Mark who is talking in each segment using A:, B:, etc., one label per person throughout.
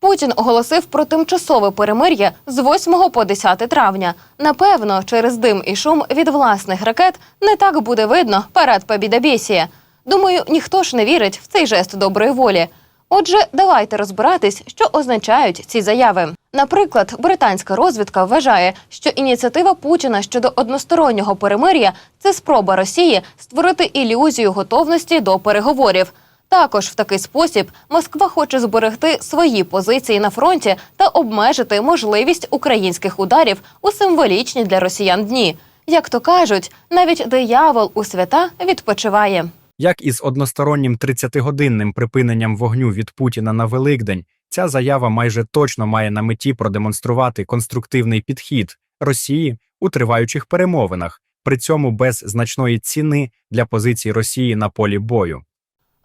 A: Путін оголосив про тимчасове перемир'я з 8 по 10 травня. Напевно, через дим і шум від власних ракет не так буде видно парад Побідобєсія. Думаю, ніхто ж не вірить в цей жест доброї волі. Отже, давайте розбиратись, що означають ці заяви. Наприклад, британська розвідка вважає, що ініціатива Путіна щодо одностороннього перемир'я це спроба Росії створити ілюзію готовності до переговорів. Також в такий спосіб Москва хоче зберегти свої позиції на фронті та обмежити можливість українських ударів у символічні для росіян дні. Як то кажуть, навіть диявол у свята відпочиває.
B: Як із одностороннім 30-годинним припиненням вогню від Путіна на Великдень, ця заява майже точно має на меті продемонструвати конструктивний підхід Росії у триваючих перемовинах, при цьому без значної ціни для позицій Росії на полі бою.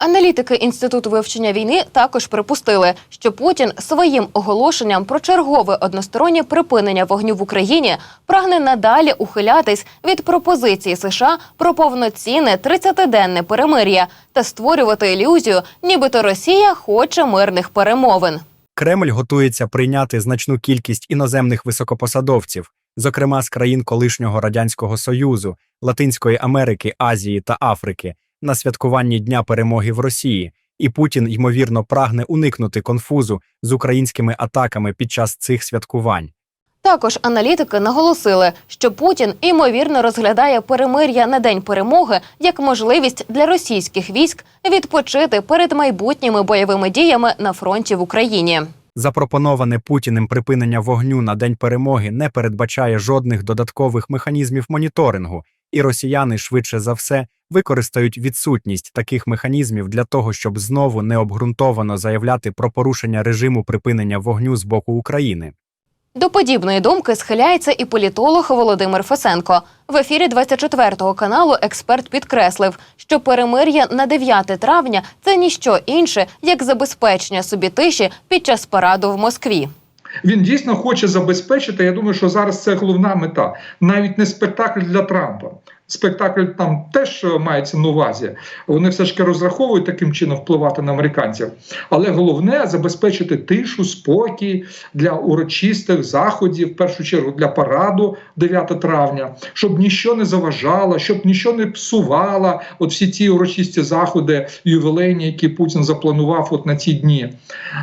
A: Аналітики інституту вивчення війни також припустили, що Путін своїм оголошенням про чергове одностороннє припинення вогню в Україні прагне надалі ухилятись від пропозиції США про повноцінне 30-денне перемир'я та створювати ілюзію, нібито Росія хоче мирних перемовин.
B: Кремль готується прийняти значну кількість іноземних високопосадовців, зокрема з країн колишнього радянського союзу, Латинської Америки, Азії та Африки, на святкуванні Дня перемоги в Росії, і Путін ймовірно прагне уникнути конфузу з українськими атаками під час цих святкувань.
A: Також аналітики наголосили, що Путін ймовірно розглядає перемир'я на день перемоги як можливість для російських військ відпочити перед майбутніми бойовими діями на фронті в Україні.
B: Запропоноване Путіним припинення вогню на день перемоги не передбачає жодних додаткових механізмів моніторингу, і росіяни швидше за все використають відсутність таких механізмів для того, щоб знову необґрунтовано заявляти про порушення режиму припинення вогню з боку України.
A: До подібної думки схиляється і політолог Володимир Фесенко. В ефірі 24-го каналу експерт підкреслив, що перемир'я на 9 травня це ніщо інше, як забезпечення собі тиші під час параду в Москві.
C: Він дійсно хоче забезпечити. Я думаю, що зараз це головна мета. Навіть не спектакль для Трампа. Спектакль там теж е, мається на увазі. Вони все ж таки розраховують таким чином впливати на американців. Але головне забезпечити тишу, спокій для урочистих заходів, в першу чергу для параду 9 травня, щоб ніщо не заважало, щоб ніщо не псувало. От всі ці урочисті заходи, ювілейні, які Путін запланував от на ці дні.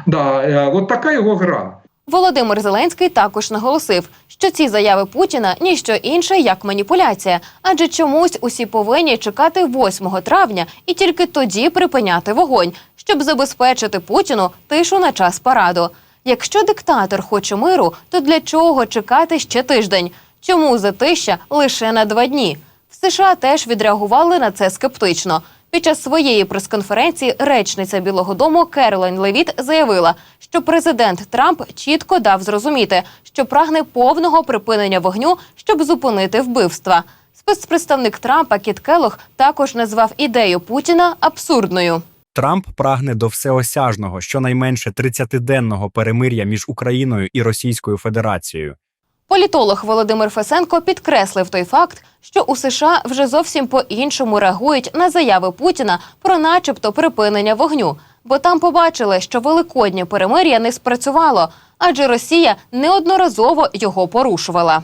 C: Да, е, от така його гра.
A: Володимир Зеленський також наголосив, що ці заяви Путіна ніщо інше як маніпуляція, адже чомусь усі повинні чекати 8 травня і тільки тоді припиняти вогонь, щоб забезпечити Путіну тишу на час параду. Якщо диктатор хоче миру, то для чого чекати ще тиждень? Чому затища лише на два дні? В США теж відреагували на це скептично. Під час своєї прес-конференції речниця Білого Дому Керолайн Левіт заявила, що президент Трамп чітко дав зрозуміти, що прагне повного припинення вогню, щоб зупинити вбивства. Спецпредставник Трампа Кіт Келох також назвав ідею Путіна абсурдною.
B: Трамп прагне до всеосяжного, щонайменше 30-денного перемир'я між Україною і Російською Федерацією.
A: Політолог Володимир Фесенко підкреслив той факт, що у США вже зовсім по-іншому реагують на заяви Путіна про, начебто, припинення вогню, бо там побачили, що великоднє перемир'я не спрацювало, адже Росія неодноразово його порушувала.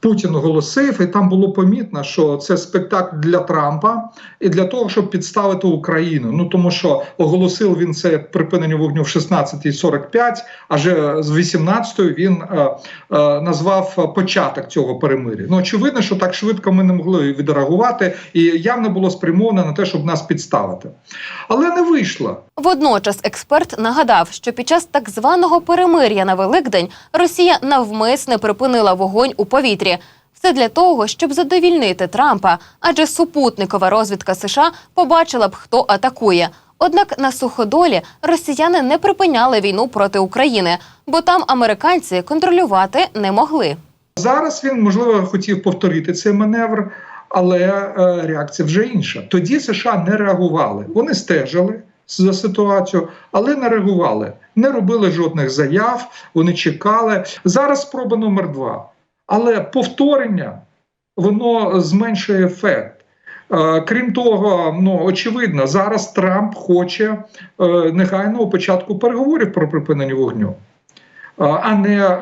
C: Путін оголосив, і там було помітно, що це спектакль для Трампа і для того, щоб підставити Україну. Ну тому що оголосив він це припинення вогню в 16.45, а вже з 18-ї він е, е, назвав початок цього перемир'я. Ну очевидно, що так швидко ми не могли відреагувати, і явно було спрямовано на те, щоб нас підставити. Але не вийшло.
A: Водночас експерт нагадав, що під час так званого перемир'я на Великдень Росія навмисне припинила вогонь у повітрі. Все для того, щоб задовільнити Трампа, адже супутникова розвідка США побачила б, хто атакує. Однак на суходолі росіяни не припиняли війну проти України, бо там американці контролювати не могли.
C: Зараз він можливо хотів повторити цей маневр, але е, реакція вже інша. Тоді США не реагували. Вони стежили за ситуацією, але не реагували, не робили жодних заяв. Вони чекали. Зараз спроба номер два. Але повторення воно зменшує ефект. Е, Крім того, ну очевидно, зараз Трамп хоче е, негайного початку переговорів про припинення вогню, е, а не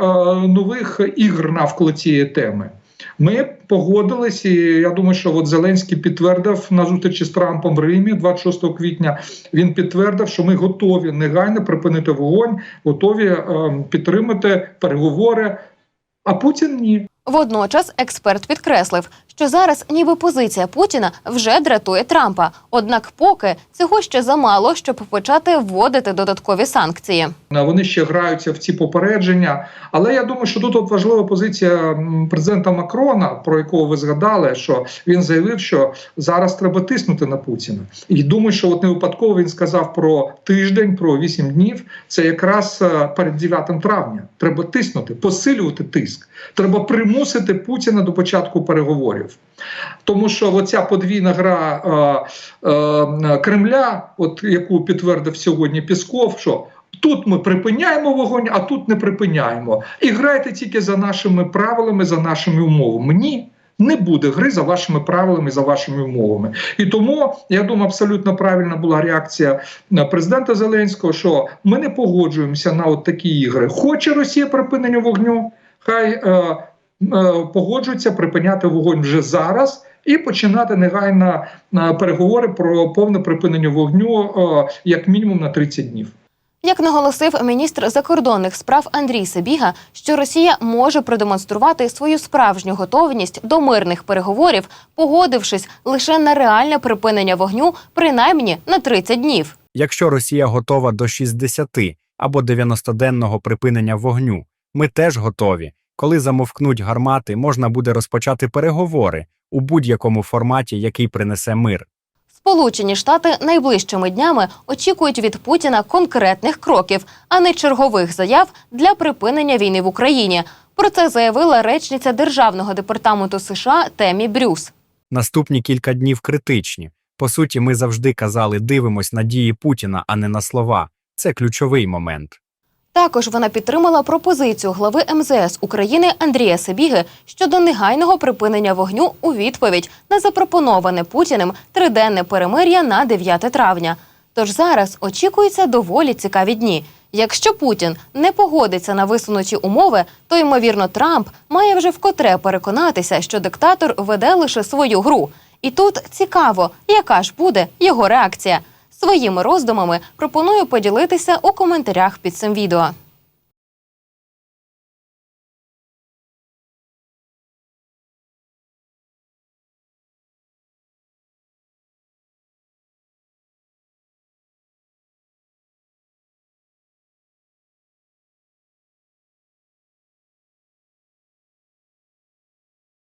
C: нових ігр навколо цієї теми. Ми погодились, і я думаю, що от Зеленський підтвердив на зустрічі з Трампом в Римі 26 квітня. Він підтвердив, що ми готові негайно припинити вогонь, готові е, підтримати переговори. А Путін ні.
A: Водночас експерт підкреслив, що зараз ніби позиція Путіна вже дратує Трампа. Однак, поки цього ще замало, щоб почати вводити додаткові санкції.
C: Вони ще граються в ці попередження. Але я думаю, що тут от важлива позиція президента Макрона, про якого ви згадали, що він заявив, що зараз треба тиснути на Путіна. І думаю, що от не випадково він сказав про тиждень, про 8 днів. Це якраз е, перед 9 травня. Треба тиснути, посилювати тиск. Треба примусити Путіна до початку переговорів. Тому що оця подвійна гра е, е, Кремля, от яку підтвердив сьогодні Пісков, що тут ми припиняємо вогонь, а тут не припиняємо. І грайте тільки за нашими правилами, за нашими умовами. Ні. Не буде гри за вашими правилами, за вашими умовами, і тому я думаю, абсолютно правильна була реакція президента Зеленського, що ми не погоджуємося на от такі ігри. Хоче Росія припинення вогню, хай е, е, погоджується припиняти вогонь вже зараз і починати негайно е, переговори про повне припинення вогню, е, як мінімум на 30 днів.
A: Як наголосив міністр закордонних справ Андрій Сабіга, що Росія може продемонструвати свою справжню готовність до мирних переговорів, погодившись лише на реальне припинення вогню, принаймні на 30 днів.
B: Якщо Росія готова до 60 або 90-денного припинення вогню, ми теж готові. Коли замовкнуть гармати, можна буде розпочати переговори у будь-якому форматі, який принесе мир.
A: Сполучені Штати найближчими днями очікують від Путіна конкретних кроків, а не чергових заяв для припинення війни в Україні. Про це заявила речниця Державного департаменту США Темі Брюс.
B: Наступні кілька днів критичні. По суті, ми завжди казали, дивимось на дії Путіна, а не на слова. Це ключовий момент.
A: Також вона підтримала пропозицію глави МЗС України Андрія Сабіги щодо негайного припинення вогню у відповідь на запропоноване Путіним триденне перемир'я на 9 травня. Тож зараз очікуються доволі цікаві дні. Якщо Путін не погодиться на висунуті умови, то ймовірно Трамп має вже вкотре переконатися, що диктатор веде лише свою гру. І тут цікаво, яка ж буде його реакція. Своїми роздумами пропоную поділитися у коментарях під цим відео.